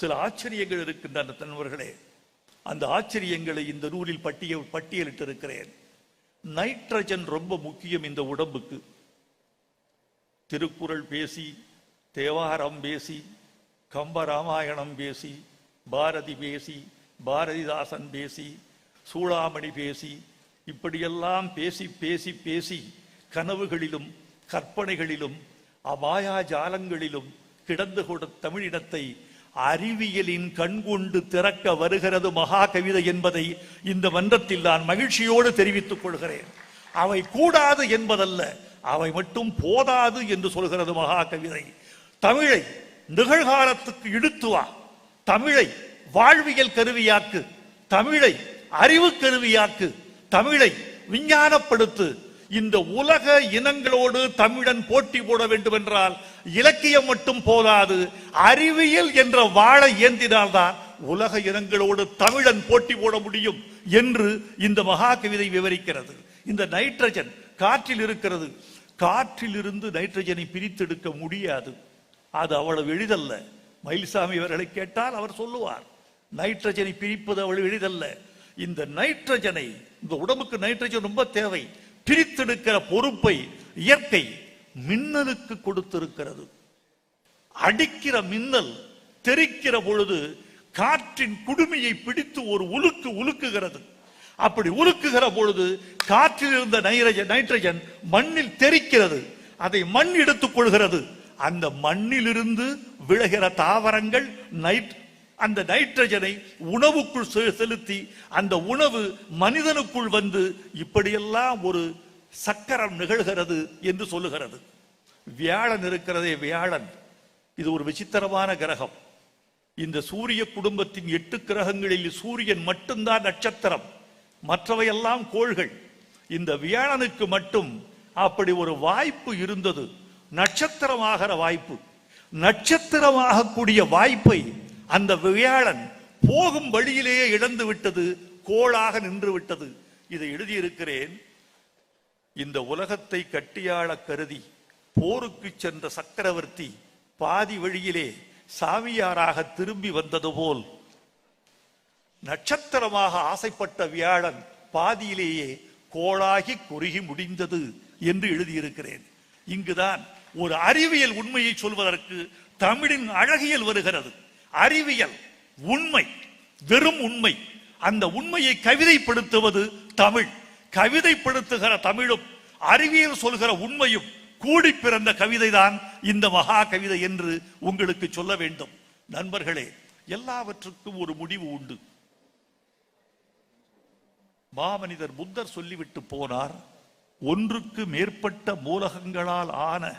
சில ஆச்சரியங்கள் இருக்கின்றன தன்வர்களே அந்த ஆச்சரியங்களை இந்த நூலில் பட்டியல் பட்டியலிட்டிருக்கிறேன். நைட்ரஜன் ரொம்ப முக்கியம் இந்த உடம்புக்கு. திருக்குறள் பேசி தேவாரம் பேசி கம்ப ராமாயணம் பேசி பாரதி பேசி பாரதிதாசன் பேசி சூளாமணி பேசி இப்படியெல்லாம் பேசி பேசி பேசி கனவுகளிலும் கற்பனைகளிலும் அமாயாஜாலங்களிலும் கிடந்து கொண்ட தமிழினத்தை அறிவியலின் கண்கொண்டு திறக்க வருகிறது மகா கவிதை என்பதை இந்த மன்றத்தில் நான் மகிழ்ச்சியோடு தெரிவித்துக் கொள்கிறேன். அவை கூடாது என்பதல்ல அவை மட்டும் போதாது என்று சொல்கிறது மகா கவிதை தமிழை நிகழ்காலத்துக்கு இழுத்து வா. தமிழை வாழ்வியல் கருவியாக்கு தமிழை அறிவு கருவியாக்கு தமிழை விஞ்ஞானப்படுத்து. இந்த உலக இனங்களோடு தமிழன் போட்டி போட வேண்டும் என்றால் இலக்கியம் மட்டும் போதாது அறிவியல் என்ற வாழை ஏந்தினால்தான் உலக இனங்களோடு தமிழன் போட்டி போட முடியும் என்று இந்த மகா கவிதை விவரிக்கிறது. இந்த நைட்ரஜன் காற்றில் இருக்கிறது. காற்றிலிருந்து நைட்ரஜனை பிரித்தெடுக்க முடியாது. அது அவ்வளவு எளிதல்ல. மயில்சாமி அவர்களை கேட்டால் அவர் சொல்லுவார் நைட்ரஜனை பிரிப்பது அவ்வளவு எளிதல்ல. இந்த நைட்ரஜனை இந்த உடம்புக்கு நைட்ரஜன் ரொம்ப தேவை. பிரித்தெடுக்கிற பொறுப்பை இயற்கை மின்னலுக்கு கொடுத்திருக்கிறது. அடிக்கிற மின்னல் தெரிக்கிற பொழுது காற்றின் குடுமையை பிடித்து ஒரு உலுக்கு உலுக்குகிறது. அப்படி உலுக்குகிற பொழுது காற்றில் இருந்த நைட்ரஜன் நைட்ரஜன் மண்ணில் தெரிக்கிறது. அதை மண் எடுத்துக் கொள்கிறது. அந்த மண்ணிலிருந்து விழுகிற தாவரங்கள் நைட் அந்த நைட்ரஜனை உணவுக்குள் செ- செலுத்தி அந்த உணவு மனிதனுக்குள் வந்து இப்படியெல்லாம் ஒரு சக்கரம் நிகழ்கிறது என்று சொல்லுகிறது. வியாழன் இருக்கிறதே வியாழன். இது ஒரு விசித்திரமான கிரகம். இந்த சூரிய குடும்பத்தின் எட்டு கிரகங்களில் சூரியன் மட்டும்தான் நட்சத்திரம். மற்றவையெல்லாம் கோள்கள். இந்த வியாழனுக்கு மட்டும் அப்படி ஒரு வாய்ப்பு இருந்தது. நட்சத்திரமாகிற வாய்ப்பு. நட்சத்திரமாகக்கூடிய வாய்ப்பை அந்த வியாழன் போகும் வழியிலேயே இழந்து விட்டது கோளாக நின்று விட்டது இதை எழுதியிருக்கிறேன். இந்த உலகத்தை கட்டியாள கருதி போருக்கு சென்ற சக்கரவர்த்தி பாதி வழியிலே சாமியாராக திரும்பி வந்தது போல் நட்சத்திரமாக ஆசைப்பட்ட வியாழன் பாதியிலேயே கோளாகி குறுகி முடிந்தது என்று எழுதியிருக்கிறேன். இங்குதான் ஒரு அறிவியல் உண்மையை சொல்வதற்கு தமிழின் அழகியல் வருகிறது. அறிவியல் உண்மை வெறும் உண்மை. அந்த உண்மையை கவிதைப்படுத்துவது தமிழ். கவிதைப்படுத்துகிற தமிழும் அறிவியல் சொல்கிற உண்மையும் கூடி பிறந்த கவிதைதான் இந்த மகா கவிதை என்று உங்களுக்கு சொல்ல வேண்டும். நண்பர்களே எல்லாவற்றுக்கும் ஒரு முடிவு உண்டு. மாமனிதர் புத்தர் சொல்லிவிட்டு போனார் ஒன்றுக்கு மேற்பட்ட மூலகங்களால் ஆன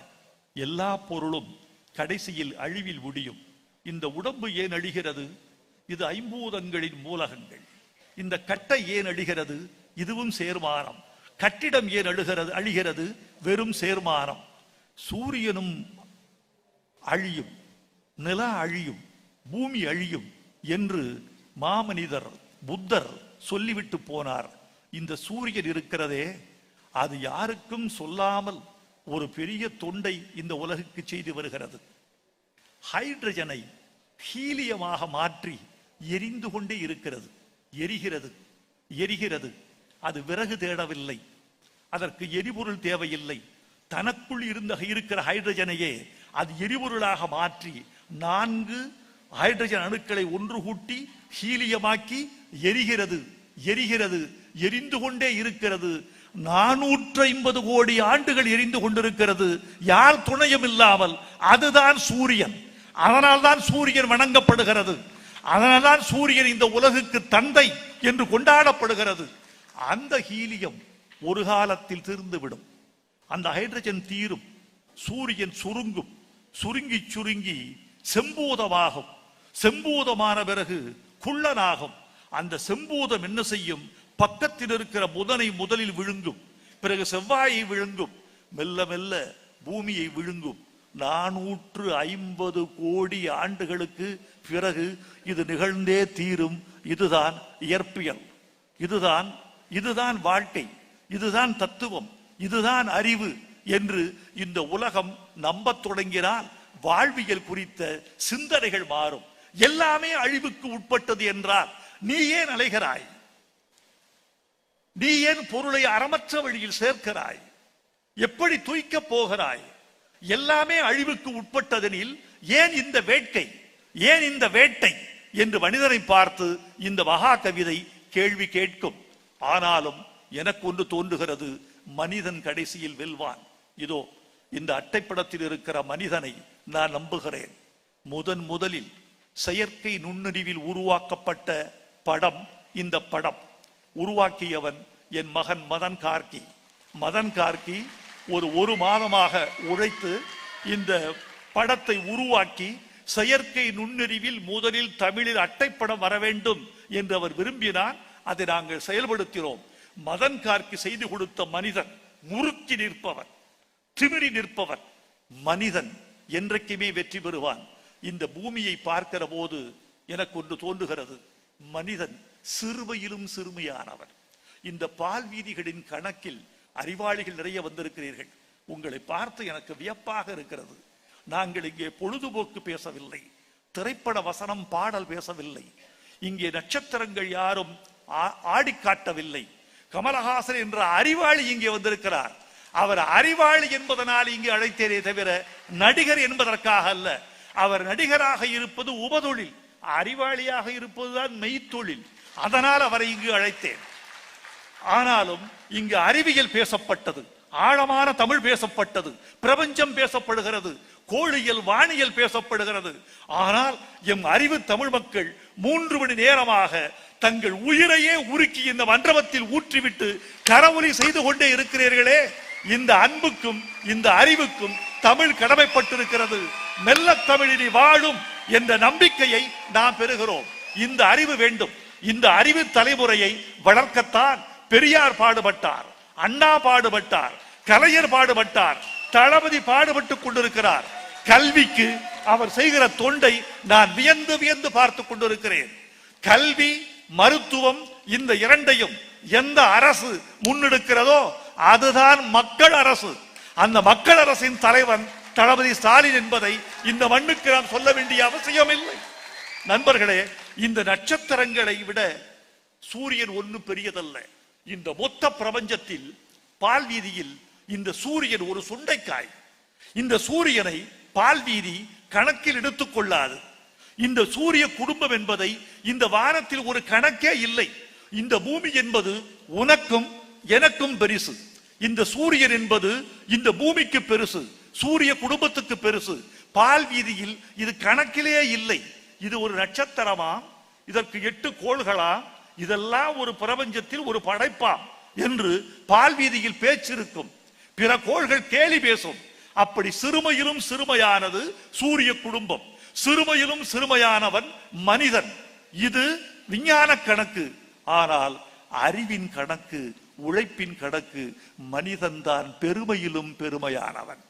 எல்லா பொருளும் கடைசியில் அழிவில் முடியும். இந்த உடம்பு ஏன் அழிகிறது? இது ஐம்பூதங்களின் மூலகங்கள். இந்த கட்டை ஏன் அழிகிறது? இதுவும் சேர்மானம். கட்டிடம் ஏன் அழுகிறது அழிகிறது? வெறும் சேர்மானம். சூரியனும் அழியும் நில அழியும் பூமி அழியும் என்று மாமனிதர் புத்தர் சொல்லிவிட்டு போனார். இந்த சூரியன் இருக்கிறதே அது யாருக்கும் சொல்லாமல் ஒரு பெரிய தொண்டை இந்த உலகுக்கு செய்து வருகிறது. ஹைட்ரஜனை ஹீலியமாக மாற்றி எரிந்து கொண்டே இருக்கிறது. எரிகிறது எரிகிறது. அது விறகு தேடவில்லை. அதற்கு எரிபொருள் தேவையில்லை. தனக்குள் இருந்த இருக்கிற ஹைட்ரஜனையே அது எரிபொருளாக மாற்றி நான்கு ஹைட்ரஜன் அணுக்களை ஒன்று கூட்டி ஹீலியமாக்கி எரிகிறது எரிகிறது எரிந்து கொண்டே இருக்கிறது. நானூற்று ஐம்பது கோடி ஆண்டுகள் எரிந்து கொண்டிருக்கிறது. யார் துணையும் இல்லாமல் அதுதான் சூரியன். அதனால்தான் சூரியன் வணங்கப்படுகிறது. அதனால்தான் சூரியன் இந்த உலகுக்கு தந்தை என்று கொண்டாடப்படுகிறது. அந்த ஹீலியம் ஒரு காலத்தில் தீர்ந்துவிடும். அந்த ஹைட்ரஜன் தீரும் சூரியன் சுருங்கும் சுருங்கி சுருங்கி செம்பூதமாகும். செம்பூதமான பிறகு குள்ளனாகும். அந்த செம்பூதம் என்ன செய்யும்? பக்கத்தில் இருக்கிற புதனை முதலில் விழுங்கும். பிறகு செவ்வாயை விழுங்கும். மெல்ல மெல்ல பூமியை விழுங்கும். நானூற்று ஐம்பது கோடி ஆண்டுகளுக்கு பிறகு இது நிகழ்ந்தே தீரும். இதுதான் இயற்பியல். இதுதான் இதுதான் வாழ்க்கை இதுதான் தத்துவம் இதுதான் அறிவு என்று இந்த உலகம் நம்பத் தொடங்கினால் வாழ்வியல் குறித்த சிந்தனைகள் மாறும். எல்லாமே அழிவுக்கு உட்பட்டது என்றால் நீ ஏன் அலைகிறாய்? நீ ஏன் பொருளை அறமற்ற வழியில் சேர்க்கிறாய்? எப்படி தூய்க்கப் போகிறாய்? எல்லாமே அழிவுக்கு உட்பட்டதெனில் ஏன் இந்த வேட்கை ஏன் இந்த வேட்டை? என்று மனிதனை பார்த்து இந்த மகா கவிதை கேள்வி கேட்கும். ஆனாலும் எனக்கு ஒன்று தோன்றுகிறது மனிதன் கடைசியில் வெல்வான். இதோ இந்த அட்டைப்படத்தில் இருக்கிற மனிதனை நான் நம்புகிறேன். முதன் முதலில் செயற்கை நுண்ணறிவில் உருவாக்கப்பட்ட படம் இந்த படம். உருவாக்கியவன் என் மகன் மதன் கார்கி. மதன் கார்கி ஒரு ஒரு மாதமாக உழைத்து இந்த படத்தை உருவாக்கி செயற்கை நுண்ணறிவில் முதலில் தமிழில் அட்டைப்படம் வர வேண்டும் என்று அவர் விரும்பினார். அதை நாங்கள் செயல்படுத்தினோம் மதன் கார்க்கு செய்து கொடுத்த மனிதன் முறுக்கி நிற்பவன் திமிரி நிற்பவன் மனிதன் என்றைக்குமே வெற்றி பெறுவான். இந்த பூமியை பார்க்கிற போது எனக்கு ஒன்று தோன்றுகிறது. மனிதன் சிறுமையிலும் சிறுமையானவன். இந்த பால் வீதிகளின் கணக்கில் அறிவாளிகள் நிறைய வந்திருக்கிறீர்கள். உங்களை பார்த்து எனக்கு வியப்பாக இருக்கிறது. நாங்கள் இங்கே பொழுதுபோக்கு பேசவில்லை. திரைப்பட வசனம் பாடல் பேசவில்லை. இங்கே நட்சத்திரங்கள் யாரும் ஆ- ஆடிக் காட்டவில்லை. கமலஹாசன் என்ற அறிவாளி இங்கே வந்திருக்கிறார். அவர் அறிவாளி என்பதனால் இங்கு அழைத்தேரே தவிர நடிகர் என்பதற்காக அல்ல. அவர் நடிகராக இருப்பது உபதொழில். அறிவாளியாக இருப்பதுதான் மெய்த்தொழில். அதனால் அவரை இங்கு அழைத்தேன். ஆனாலும் இங்கு அறிவியல் பேசப்பட்டது. ஆழமான தமிழ் பேசப்பட்டது. பிரபஞ்சம் பேசப்படுகிறது. கோழியல் வானியல் பேசப்படுகிறது. ஆனால் எம் அறிவு தமிழ் மக்கள் மூன்று மணி நேரமாக தங்கள் உயிரையே உருக்கி இந்த மண்டபத்தில் ஊற்றிவிட்டு கரவொலி செய்து கொண்டே இருக்கிறீர்களே இந்த அன்புக்கும் இந்த அறிவுக்கும் தமிழ் கடமைப்பட்டிருக்கிறது. மெல்ல தமிழினி வாழும் என்ற நம்பிக்கையை நாம் பெறுகிறோம். இந்த அறிவு வேண்டும். இந்த அறிவு தலைமுறையை வளர்க்கத்தான் பெரியார் பாடுபட்டார் அண்ணா பாடுபட்டார் கலைஞர் பாடுபட்டார் தளபதி பாடுபட்டுக் கொண்டிருக்கிறார். கல்விக்கு அவர் செய்கிற தொண்டை நான் வியந்து வியந்து பார்த்துக் கொண்டிருக்கிறேன். கல்வி மருத்துவம் இந்த இரண்டையும் எந்த அரசு முன்னெடுக்கிறதோ அதுதான் மக்கள் அரசு. அந்த மக்கள் அரசின் தலைவன் தளபதி ஸ்டாலின் என்பதை இந்த மண்ணுக்கு நாம் சொல்ல வேண்டிய அவசியம் இல்லை நண்பர்களே இந்த நட்சத்திரங்களை விட சூரியன் ஒன்றும் பெரியதல்ல. இந்த மொத்த பிரபஞ்சத்தில் பால் வீதியில் இந்த சூரியன் ஒரு சுண்டைக்காய். இந்த சூரியனை பால் வீதி கணக்கில் எடுத்துக்கொள்ளாது இந்த சூரிய குடும்பம் என்பதை இந்த வானத்தில் ஒரு கணக்கே இல்லை. இந்த பூமி என்பது உனக்கும் எனக்கும் பெரிசு. இந்த சூரியன் என்பது இந்த பூமிக்கு பெருசு சூரிய குடும்பத்துக்கு பெருசு. பால் வீதியில் இது கணக்கிலே இல்லை. இது ஒரு நட்சத்திரமா? இதற்கு எட்டு கோள்களா? இதெல்லாம் ஒரு பிரபஞ்சத்தில் ஒரு படைப்பா? என்று பால் வீதியில் பேச்சிருக்கும் பிற கோள்கள் கேலி பேசும். அப்படி சிறுமையிலும் சிறுமையானது சூரிய குடும்பம். சிறுமையிலும் சிறுமையானவன் மனிதன். இது விஞ்ஞான கணக்கு. ஆனால் அறிவின் கணக்கு உழைப்பின் கணக்கு மனிதன்தான் பெருமையிலும் பெருமையானவன்.